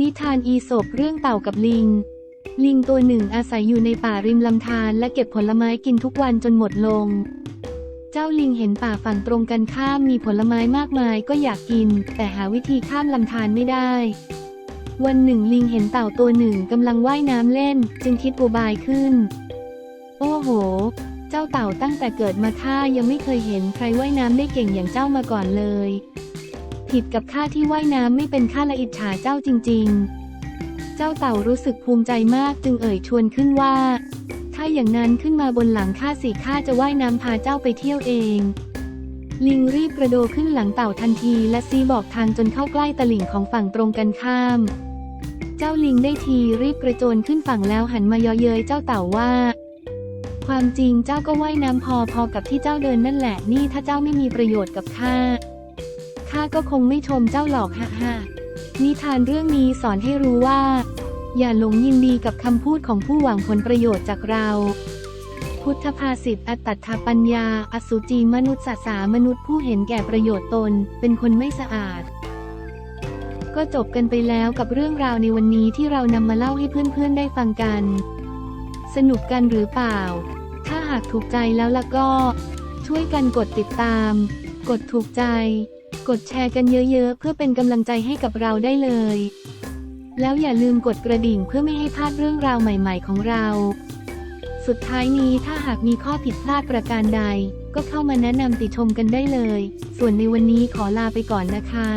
นิทานอีสปเรื่องเต่ากับลิง ลิงตัวหนึ่งอาศัยอยู่ในป่าริมลำธารและเก็บผลไม้กินทุกวันจนหมดลง เจ้าลิงเห็นป่าฝั่งตรงกันข้ามมีผลไม้มากมายก็อยากกิน แต่หาวิธีข้ามลำธารไม่ได้ วันหนึ่งลิงเห็นเต่าตัวหนึ่งกำลังว่ายน้ำเล่น จึงคิดอุบายขึ้น โอ้โห เจ้าเต่าตั้งแต่เกิดมาข้ายังไม่เคยเห็นใครว่ายน้ำได้เก่งอย่างเจ้ามาก่อนเลย ผิดกับข้าที่ว่ายน้ำไม่เป็นข้าละอิจฉาเจ้าจริง ๆ เจ้าเต่ารู้สึกภูมิใจมากจึงเอ่ยชวนขึ้นว่า ถ้าอย่างนั้นขึ้นมาบนหลังข้าสิข้าจะว่ายน้ำพาเจ้าไปเที่ยวเอง ลิงรีบกระโดดขึ้นหลังเต่าทันทีและซีบอกทางจนเข้าใกล้ตลิ่งของฝั่งตรงกันข้าม เจ้าลิงได้ทีรีบกระโจนขึ้นฝั่งแล้วหันมาเยาะเย้ยเจ้าเต่าว่าความจริงเจ้าก็ว่ายน้ำพอพอกับที่เจ้าเดินนั่นแหละนี่ถ้าเจ้าไม่มีประโยชน์กับข้า ข้าก็คงไม่ชมเจ้าหรอกฮ่าฮ่านิทานเรื่องนี้สอนให้รู้ว่า อย่าหลงยินดีกับคำพูดของผู้หวังผลประโยชน์จากเรา พุทธภาษิตอัตตัถปัญญา อสุจีมนุษย์สสามนุษย์ผู้เห็นแก่ประโยชน์ตน เป็นคนไม่สะอาด ก็จบกันไปแล้วกับเรื่องราวในวันนี้ที่เรานำมาเล่าให้เพื่อนๆได้ฟังกัน สนุกกันหรือเปล่า ถ้าหากถูกใจแล้วล่ะก็ ช่วยกันกดติดตาม กดถูกใจ กดแชร์กันเยอะๆ เพื่อเป็นกำลังใจให้กับเราได้เลย แล้วอย่าลืมกดกระดิ่งเพื่อไม่ให้พลาดเรื่องราวใหม่ๆของเรา สุดท้ายนี้ถ้าหากมีข้อผิดพลาดประการใด ก็เข้ามาแนะนำติชมกันได้เลย ส่วนในวันนี้ขอลาไปก่อนนะคะ